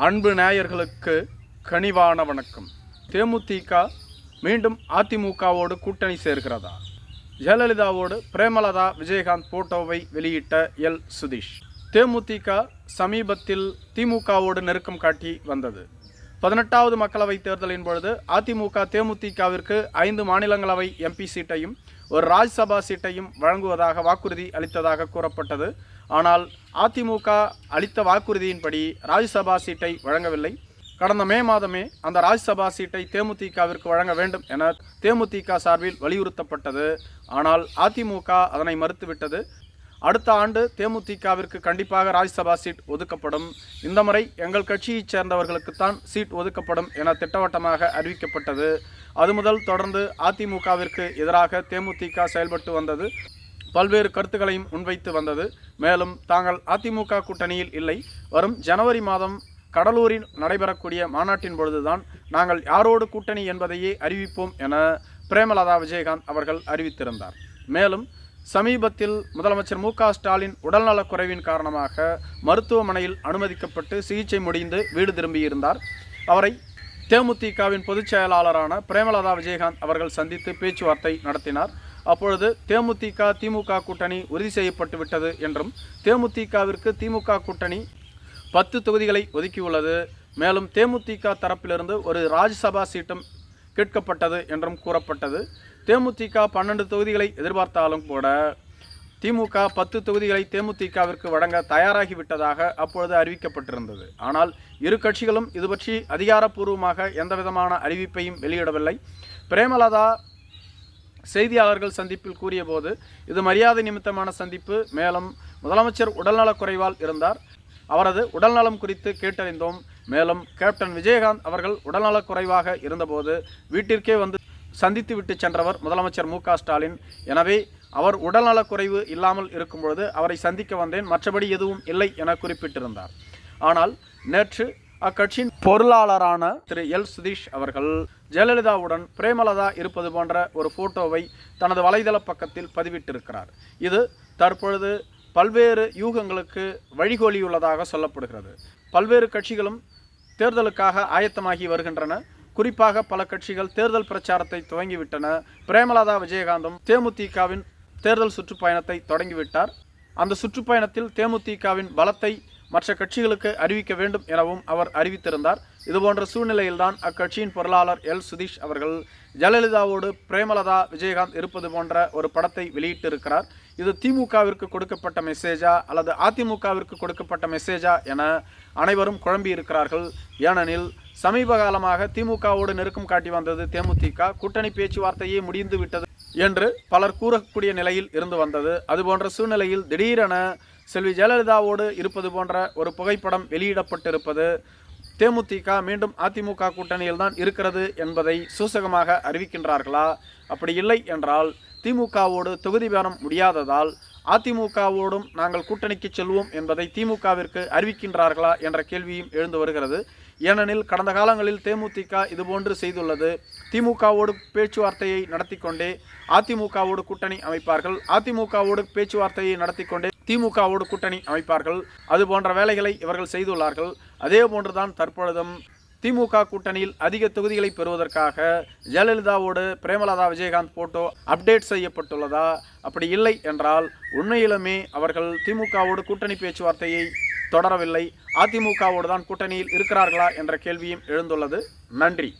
அன்பு நேயர்களுக்கு கனிவான வணக்கம். தேமுதிக மீண்டும் அதிமுகவோடு கூட்டணி சேர்கிறதா? ஜெயலலிதாவோடு பிரேமலதா விஜயகாந்த் போட்டோவை வெளியிட்ட எல். சுதீஷ். தேமுதிக சமீபத்தில் திமுகவோடு நெருக்கம் காட்டி வந்தது. பதினெட்டாவது மக்களவைத் தேர்தலின் பொழுது அதிமுக தேமுதிகவிற்கு ஐந்து மாநிலங்களவை எம்பி சீட்டையும் ஒரு ராஜ்சபா சீட்டையும் வழங்குவதாக வாக்குறுதி அளித்ததாக கூறப்பட்டது. ஆனால் அதிமுக அளித்த வாக்குறுதியின்படி ராஜ்யசபா சீட்டை வழங்கவில்லை. கடந்த மே மாதமே அந்த ராஜ்யசபா சீட்டை தேமுதிகவிற்கு வழங்க வேண்டும் என தேமுதிக சார்பில் வலியுறுத்தப்பட்டது. ஆனால் அதிமுக அதனை மறுத்துவிட்டது. அடுத்த ஆண்டு தேமுதிகவிற்கு கண்டிப்பாக ராஜ்யசபா சீட் ஒதுக்கப்படும். இந்த முறை எங்கள் கட்சியைச் சேர்ந்தவர்களுக்குத்தான் சீட் ஒதுக்கப்படும் என திட்டவட்டமாக அறிவிக்கப்பட்டது. அது முதல் தொடர்ந்து அதிமுகவிற்கு எதிராக தேமுதிக செயல்பட்டு வந்தது. பல்வேறு கருத்துக்களையும் முன்வைத்து வந்தது. மேலும் தாங்கள் அதிமுக கூட்டணியில் இல்லை. வரும் ஜனவரி மாதம் கடலூரில் நடைபெறக்கூடிய மாநாட்டின் பொழுதுதான் நாங்கள் யாரோடு கூட்டணி என்பதையே அறிவிப்போம் என பிரேமலதா விஜயகாந்த் அவர்கள் அறிவித்திருந்தார். மேலும் சமீபத்தில் முதலமைச்சர் மு க ஸ்டாலின் உடல்நலக் குறைவின் காரணமாக மருத்துவமனையில் அனுமதிக்கப்பட்டு சிகிச்சை முடிந்து வீடு திரும்பியிருந்தார். அவரை தேமுதிகவின் பொதுச் செயலாளரான பிரேமலதா விஜயகாந்த் அவர்கள் சந்தித்து பேச்சுவார்த்தை நடத்தினார். அப்பொழுது தேமுதிக திமுக கூட்டணி உறுதி செய்யப்பட்டு விட்டது என்றும் தேமுதிகவிற்கு திமுக கூட்டணி பத்து தொகுதிகளை ஒதுக்கியுள்ளது. மேலும் தேமுதிக தரப்பிலிருந்து ஒரு ராஜ்யசபா சீட்டும் கேட்கப்பட்டது என்றும் கூறப்பட்டது. தேமுதிக பன்னெண்டு தொகுதிகளை எதிர்பார்த்தாலும் கூட திமுக பத்து தொகுதிகளை தேமுதிகவிற்கு வழங்க தயாராகி விட்டதாக அப்பொழுது அறிவிக்கப்பட்டிருந்தது. ஆனால் இரு கட்சிகளும் இது பற்றி அதிகாரப்பூர்வமாக எந்தவிதமான அறிவிப்பையும் வெளியிடவில்லை. பிரேமலதா செய்தியாளர்கள் சந்திப்பில் கூறியபோது இது மரியாதை நிமித்தமான சந்திப்பு. மேலும் முதலமைச்சர் உடல்நலக் குறைவால் இருந்தார். அவரது உடல்நலம் குறித்து கேட்டறிந்தோம். மேலும் கேப்டன் விஜயகாந்த் அவர்கள் உடல்நலக் குறைவாக இருந்தபோது வீட்டிற்கே வந்து சந்தித்து விட்டு சென்றவர் முதலமைச்சர் மு ஸ்டாலின். எனவே அவர் உடல்நலக் குறைவு இல்லாமல் இருக்கும்பொழுது அவரை சந்திக்க வந்தேன். மற்றபடி எதுவும் இல்லை என குறிப்பிட்டிருந்தார். ஆனால் நேற்று அக்கட்சியின் பொருளாளரான திரு எல். சுதீஷ் அவர்கள் ஜெயலலிதாவுடன் பிரேமலதா இருப்பது போன்ற ஒரு போட்டோவை தனது வலைதள பக்கத்தில் பதிவிட்டிருக்கிறார். இது தற்பொழுது பல்வேறு யூகங்களுக்கு வழிகோலியுள்ளதாக சொல்லப்படுகிறது. பல்வேறு கட்சிகளும் தேர்தலுக்காக ஆயத்தமாகி வருகின்றன. குறிப்பாக பல கட்சிகள் தேர்தல் பிரச்சாரத்தை துவங்கிவிட்டன. பிரேமலதா விஜயகாந்தும் தேமுதிகவின் தேர்தல் சுற்றுப்பயணத்தை தொடங்கிவிட்டார். அந்த சுற்றுப்பயணத்தில் தேமுதிகவின் பலத்தை மற்ற கட்சிகளுக்கு அறிவிக்க வேண்டும் எனவும் அவர் அறிவித்திருந்தார். இதுபோன்ற சூழ்நிலையில்தான் அக்கட்சியின் பொருளாளர் எல். சுதீஷ் அவர்கள் ஜெயலலிதாவோடு பிரேமலதா விஜயகாந்த் இருப்பது போன்ற ஒரு படத்தை வெளியிட்டிருக்கிறார். இது திமுகவிற்கு கொடுக்கப்பட்ட மெசேஜா அல்லது அதிமுகவிற்கு கொடுக்கப்பட்ட மெசேஜா என அனைவரும் குழம்பி இருக்கிறார்கள். ஏனெனில் சமீப காலமாக திமுகவோடு நெருக்கம் காட்டி வந்தது தேமுதிக. கூட்டணி பேச்சுவார்த்தையே முடிந்து விட்டது என்று பலர் கூறக்கூடிய நிலையில் இருந்து வந்தது. அதுபோன்ற சூழ்நிலையில் திடீரென செல்வி ஜெயலலிதாவோடு இருப்பது போன்ற ஒரு புகைப்படம் வெளியிடப்பட்டிருப்பது தேமுதிக மீண்டும் அதிமுக கூட்டணியில் தான் இருக்கிறது என்பதை சூசகமாக அறிவிக்கின்றார்களா? அப்படி இல்லை என்றால் திமுகவோடு தொகுதி பெற முடியாததால் அதிமுகவோடும் நாங்கள் கூட்டணிக்கு செல்வோம் என்பதை திமுகவிற்கு அறிவிக்கின்றார்களா என்ற கேள்வியும் எழுந்து வருகிறது. ஏனெனில் கடந்த காலங்களில் தேமுதிக இதுபோன்று செய்துள்ளது. திமுகவோடு பேச்சுவார்த்தையை நடத்தி கொண்டே அதிமுகவோடு கூட்டணி அமைப்பார்கள். அதிமுகவோடு பேச்சுவார்த்தையை நடத்தி கொண்டே திமுகவோடு கூட்டணி அமைப்பார்கள். அது போன்ற வேலைகளை இவர்கள் செய்துள்ளார்கள். அதே போன்றுதான் தற்பொழுதும் திமுக கூட்டணியில் அதிக தொகுதிகளை பெறுவதற்காக ஜெயலலிதாவோடு பிரேமலதா விஜயகாந்த் போட்டோ அப்டேட் செய்யப்பட்டுள்ளதா? அப்படி இல்லை என்றால் உண்மையிலுமே அவர்கள் திமுகவோடு கூட்டணி பேச்சுவார்த்தையை தொடரவில்லை. அதிமுகவோடு தான் கூட்டணியில் இருக்கிறார்களா என்ற கேள்வியும் எழுந்துள்ளது. நன்றி.